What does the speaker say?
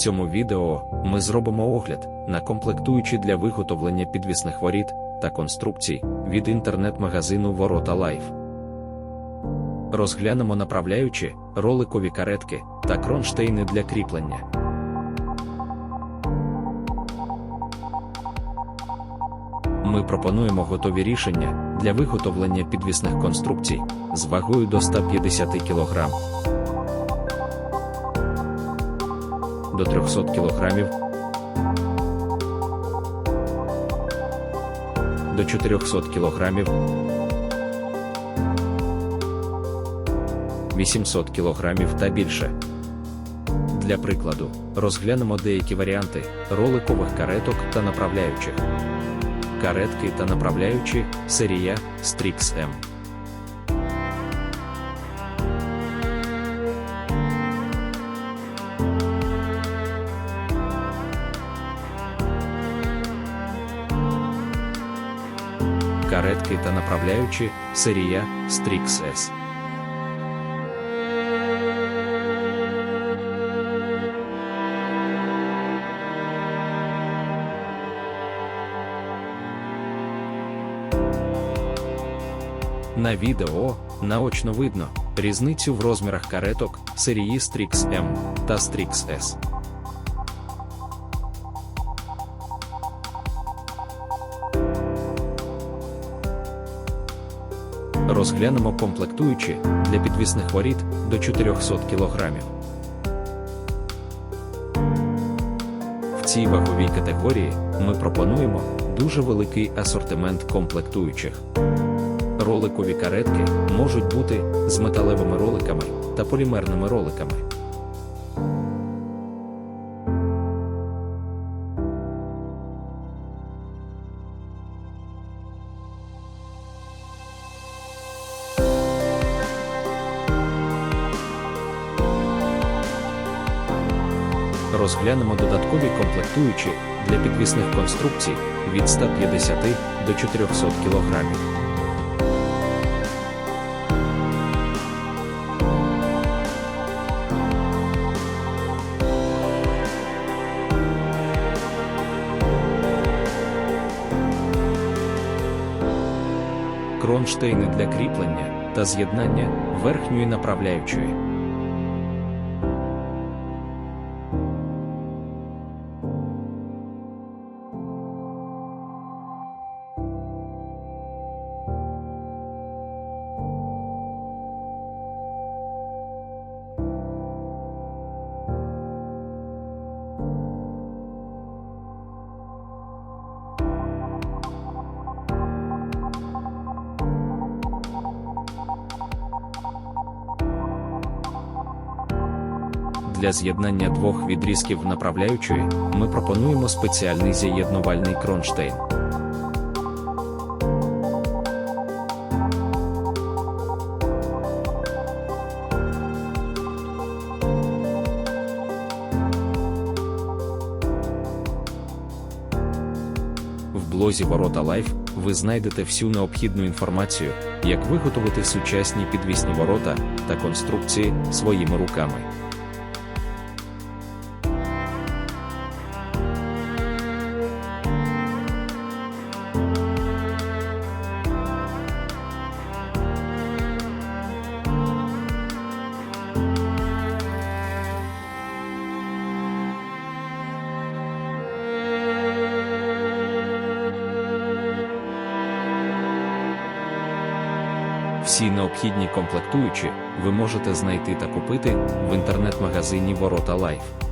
цьому відео ми зробимо огляд на комплектуючі для виготовлення підвісних воріт та конструкцій від інтернет-магазину Ворота Лайф. Розглянемо направляючі, роликові каретки та кронштейни для кріплення. Ми пропонуємо готові рішення для виготовлення підвісних конструкцій з вагою до 150 кг, до 300 кг, до 400 кг, 800 кг та більше. Для прикладу, розглянемо деякі варіанти роликових кареток та направляючих каретки та направляючі серія Strix M. Каретки та направляючі серія Strix S. На відео наочно видно різницю в розмірах кареток серії Strix M та S. Розглянемо комплектуючі для підвісних воріт до 400 кг. В цій ваговій категорії ми пропонуємо дуже великий асортимент комплектуючих. Роликові каретки можуть бути з металевими роликами та полімерними роликами. Розглянемо додаткові комплектуючі для підвісних конструкцій від 150 до 400 кг. кронштейни для кріплення та з'єднання верхньої направляючої. Для з'єднання двох відрізків направляючої ми пропонуємо спеціальний з'єднувальний кронштейн. В блозі Ворота Лайф ви знайдете всю необхідну інформацію, як виготовити сучасні підвісні ворота та конструкції своїми руками. Всі необхідні комплектуючі ви можете знайти та купити в інтернет-магазині Ворота Лайф.